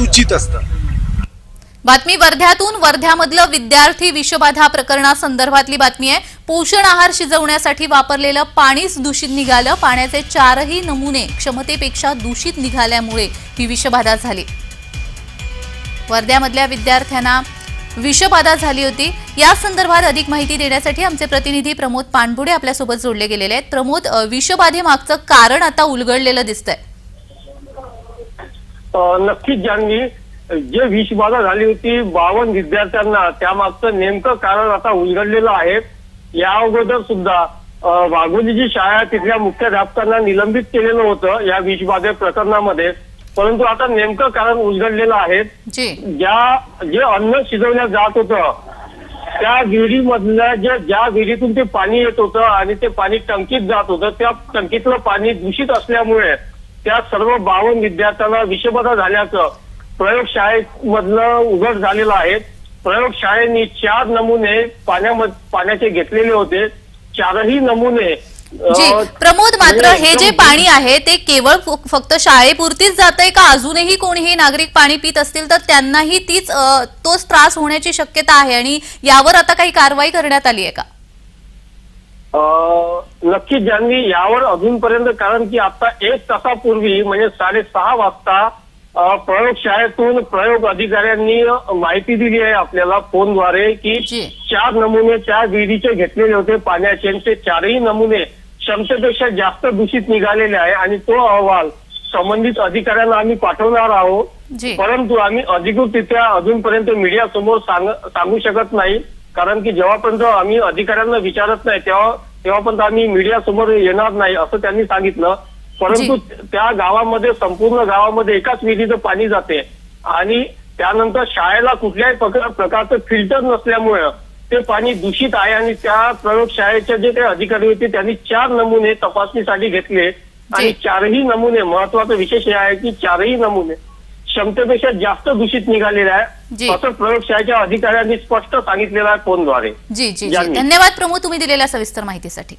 सूचित असतात बातमी वर्ध्यातून वर्ध्यामधलं विद्यार्थी विषबाधा प्रकरणासंदर्भातली बातमी आहे. पोषण आहार शिजवण्यासाठी वापरलेलं पाणीच दूषित निघालं. पाण्याचे चारही नमुने क्षमतेपेक्षा दूषित निघाल्यामुळे ही विषबाधा झाली. वर्ध्यामधल्या विद्यार्थ्यांना विषबाधा झाली होती. या संदर्भात अधिक माहिती देण्यासाठी आमचे प्रतिनिधी प्रमोद पाणबुडे आपल्यासोबत जोडले गेलेले आहेत. प्रमोद विषबाधेमागचं कारण आता उलगडलेलं दिसतंय. नक्कीच जान्हवी जे विषबाधा झाली होती बावन्न विद्यार्थ्यांना त्यामागचं नेमकं कारण आता उलगडलेलं आहे. या अगोदर सुद्धा वाघोली जी शाळा तिथल्या मुख्याध्यापकांना निलंबित केलेलं होतं या विषबाधे प्रकरणामध्ये. परंतु आता नेमकं कारण उलगडलेलं आहे. ज्या जे अन्न शिजवण्यात जात होतं त्या विहिरीमधल्या जे ज्या विहिरीतून ते पाणी येत होतं आणि ते पाणी टंकीत जात होतं त्या टंकीतलं पाणी दूषित असल्यामुळे त्या सर्व बावन्न विद्यार्थ्यांना विषबाधा झाल्याचं प्रयोगशाळेमधलं उघड झालेलं आहे. प्रयोगशाळेने चार नमुने पाण्यामध्ये पाण्याचे घेतलेले होते. चारही नमुने जी प्रमोद मात्र हे जे पाणी आहे ते केवळ फक्त शाळेपुरतीच जातंय का? अजूनही कोणीही नागरिक पाणी पित असतील तर त्यांनाही तीच तोच त्रास होण्याची शक्यता आहे आणि यावर आता काही कारवाई करण्यात आली आहे का? अ, नक्कीच ज्यांनी यावर अजूनपर्यंत कारण की आता एक तासापूर्वी म्हणजे साडेसहा वाजता प्रयोगशाळेतून प्रयोग अधिकाऱ्यांनी माहिती दिली आहे आपल्याला फोनद्वारे की. चार नमुने त्या विहिरीचे घेतलेले होते. पाण्याचे आणि ते चारही नमुने क्षमतेपेक्षा जास्त दूषित निघालेले आहे आणि तो अहवाल संबंधित अधिकाऱ्यांना आम्ही पाठवणार आहोत. परंतु आम्ही अधिकृतरित्या अजूनपर्यंत मीडिया समोर सांग सांगू शकत नाही. कारण की जेव्हापर्यंत आम्ही अधिकाऱ्यांना विचारत नाही तेव्हा तेव्हापर्यंत आम्ही मीडिया समोर येणार नाही असं त्यांनी सांगितलं. परंतु त्या गावामध्ये संपूर्ण गावामध्ये एकाच विहिरीचं पाणी जाते. आणि त्यानंतर शाळेला कुठल्याही प्रकार- प्रकारचं फिल्टर नसल्यामुळे ते पाणी दूषित आहे आणि त्या प्रयोगशाळेचे जे काही अधिकारी होते त्यांनी चार नमुने तपासणीसाठी घेतले. आणि चारही नमुने महत्त्वाचा विशेष हे आहे की चारही नमुने क्षमतेपेक्षा जास्त दूषित निघालेले जी. आहे असं प्रयोगशाळेच्या अधिकाऱ्यांनी स्पष्ट सांगितलेलं आहे फोनद्वारे जी जी. धन्यवाद प्रमोद तुम्ही दिलेल्या सविस्तर माहितीसाठी